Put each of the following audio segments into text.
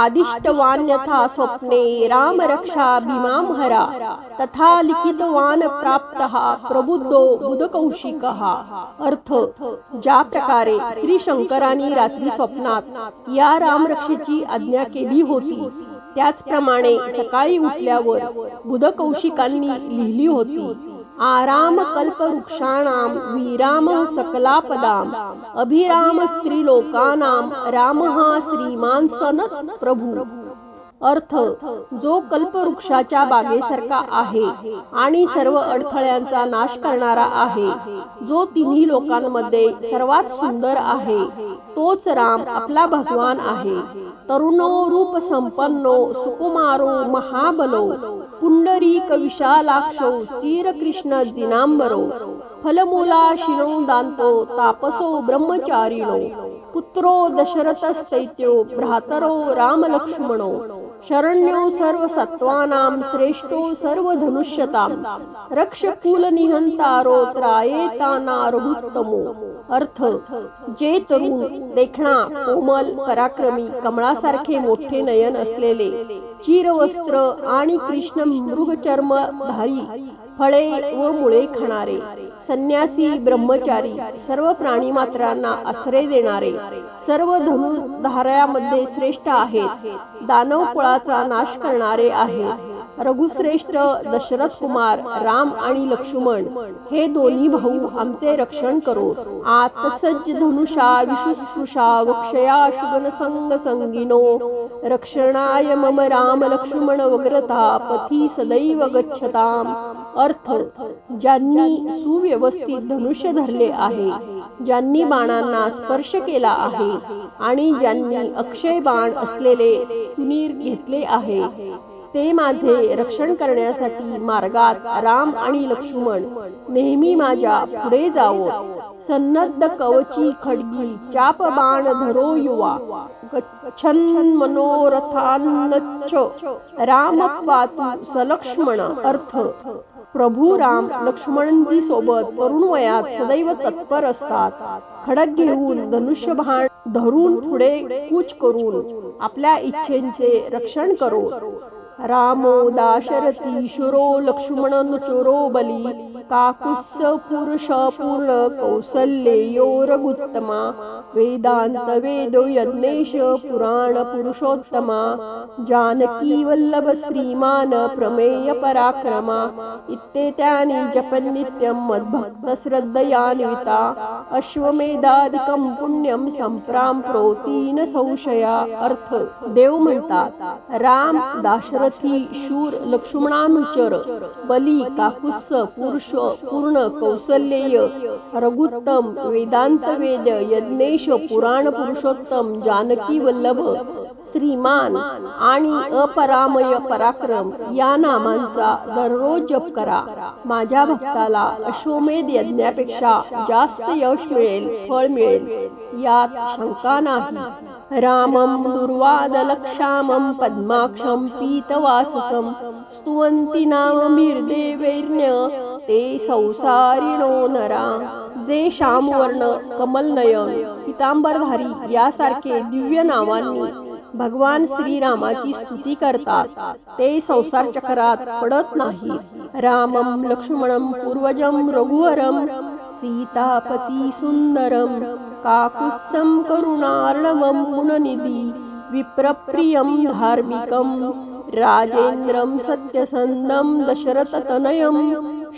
आदिष्टवान यथा स्वप्ने राम रक्षा भीमाम हरा तथा लिखितवान प्राप्त प्रबुद्धो बुधकौशिक। अर्थ ज्या प्रकारे श्री शंकरांनी रात्री स्वप्नात या रामरक्षेची आज्ञा केली होती त्याचप्रमाणे सकाळी उठल्यावर बुधकौशिकांनी लिहिली होती आराम कल्पवृक्षाणाम विराम सकलापदाम अभिराम स्त्रीलोकानाम राम हा श्रीमान सनत प्रभू अर्थ जो कल्पवृक्षाच्या बागेसारखा आहे आणि सर्व अडथळ्यांचा नाश करणारा आहे जो तिन्ही लोकांमध्ये सर्वात सुंदर आहे तोच राम आपला भगवान आहे. तरुणो रूप संपन्नो सुकुमारो महाबलो पुंडरीक विशालाक्षो चीर कृष्ण जिनांबरो फलमूला शिनो दांतो तापसो ब्रह्मचारिणो पुत्रो दशरथस्तैत्यो भ्रातरो रामलक्ष्मणो शरण्यो सर्व सत्वानाम श्रेष्ठो सर्व धनुष्यताम रक्षकुल निहंतारो त्रायेताना अर्थ जे तरुण देखणा कोमल पराक्रमी कमळासारखे मोठे नयन असलेले चिरवस्त्र आणि कृष्ण मृगचर्म धारी फळे व मुळे खाणारे संन्यासी ब्रह्मचारी सर्व प्राणी मात्रांना आश्रय देणारे सर्व धनुधाऱ्यामध्ये श्रेष्ठ आहेत दानव कुळाचा नाश करणारे आहेत. रघुश्रेष्ठ दशरथ कुमार राम आणि लक्ष्मण हे दोन्ही भाऊ आमचे रक्षण करो. आतसज्ज धनुषा विशुस्पृशा वक्षया शुगन संग संगिनो. रक्षणाय मम राम लक्ष्मण वग्रता पथी सदैव गच्छताम. अर्थ ज्यांनी सुव्यवस्थित धनुष्य धरले आहे ज्यांनी बाणांना स्पर्श केला आहे आणि ज्यांनी अक्षय बाण असलेले तुनीर घेतले आहे ते माझे रक्षण करण्यासाठी मार्गात राम आणि लक्ष्मण नेहमी माझ्या पुढे जावो सन्नद्ध कवची खडगी चाप बाण धरो युवा. गच्छन मनोरथान्नच्च राम पातू सलक्ष्मण अर्थ. प्रभू राम लक्ष्मणजी सोबत तरुण वयात सदैव तत्पर असतात. खडक घेऊन धनुष्यभाण धरून पुढे कूच करून आपल्या इच्छेचे रक्षण करो. रामो दाशरथी शुरो लक्ष्मणन चोरो बली काकुस्स पुरुष पूर्ण कौसल्ये रघुत्तमा वेदांत वेदो यज्ञेश पुराण पुरुषोत्तमा जानकी वल्लभ श्रीमान प्रमेय पराक्रमा इत्येत्यानि जपन् नित्यं मद्भक्त श्रद्धयान्विता अश्वमेधादिकं पुण्यं संप्राम्प्रोति न संशया। अर्थ देव म्हणतात राम दाशरथी शूर लक्ष्मणानुचर बली काकुस्स पुरुष पूर्ण कौसल्येय रघुत्तम वेदांत वेद यज्ञेश पुराण पुरुषोत्तम जानकी वल्लभ श्रीमान आणि अपरामय पराक्रम या नामांचा दररोज जप करा। माझ्या भक्ताला अश्वमेध यज्ञापेक्षा जास्त यश मिळेल फळ मिळेल. यात शंका नाही. रामं दुर्वादलक्षामं पद्माक्षं पीतवाससं नाम नामभिर्देवैर्न्य ते संसारिणो नरा। जे श्यामवर्ण कमलनयन पितांबरधारी यासारखे दिव्य नावांनी भगवान श्रीरामाची स्तुती करतात. ते संसार चक्रात पडत नाही रामं लक्ष्मणं पूर्वजं रघुवरं सीतापती सुंदरं काकुत्सं करुणार्णवं गुणनिधी विप्रप्रियं धार्मिकं राजेन्द्रं सत्यसन्दं दशरथतनयं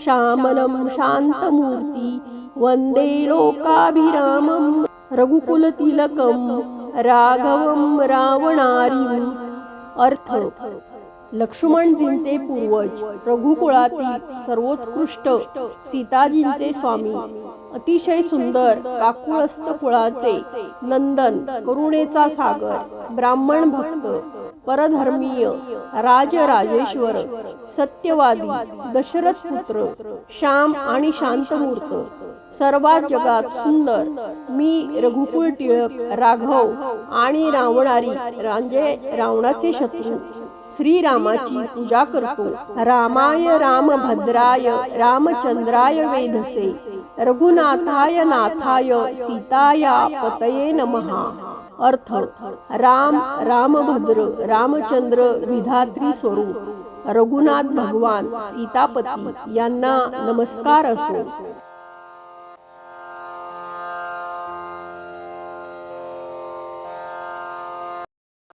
श्यामलं शान्तमूर्ति वन्दे लोकाभिरामं रघुकुलतिलकं राघवं रावणारी अर्थ। लक्ष्मणजींचे पूर्वज रघुकुळातील सर्वोत्कृष्ट सीताजींचे स्वामी अतिशय सुंदर काकुळस्थ कुळाचे नंदन करुणेचा सागर ब्राह्मण भक्त परधर्मीय राजराजेश्वर सत्यवादी दशरथ पुत्र श्याम आणि शांतमूर्त सर्वात जगात सुंदर मी रघुकुल टिळक राघव आणि रावणारी रांजे रावणाचे शत्रू. श्रीरामाची पूजा करतो. रामाय रामभद्राय रामचंद्राय वेधसे रघुनाथाय नाथाय सीताया पतये नमहा. अर्थ राम रामभद्र रामचंद्र विधात्री स्वरूप. रघुनाथ भगवान सीतापती यांना नमस्कार असो.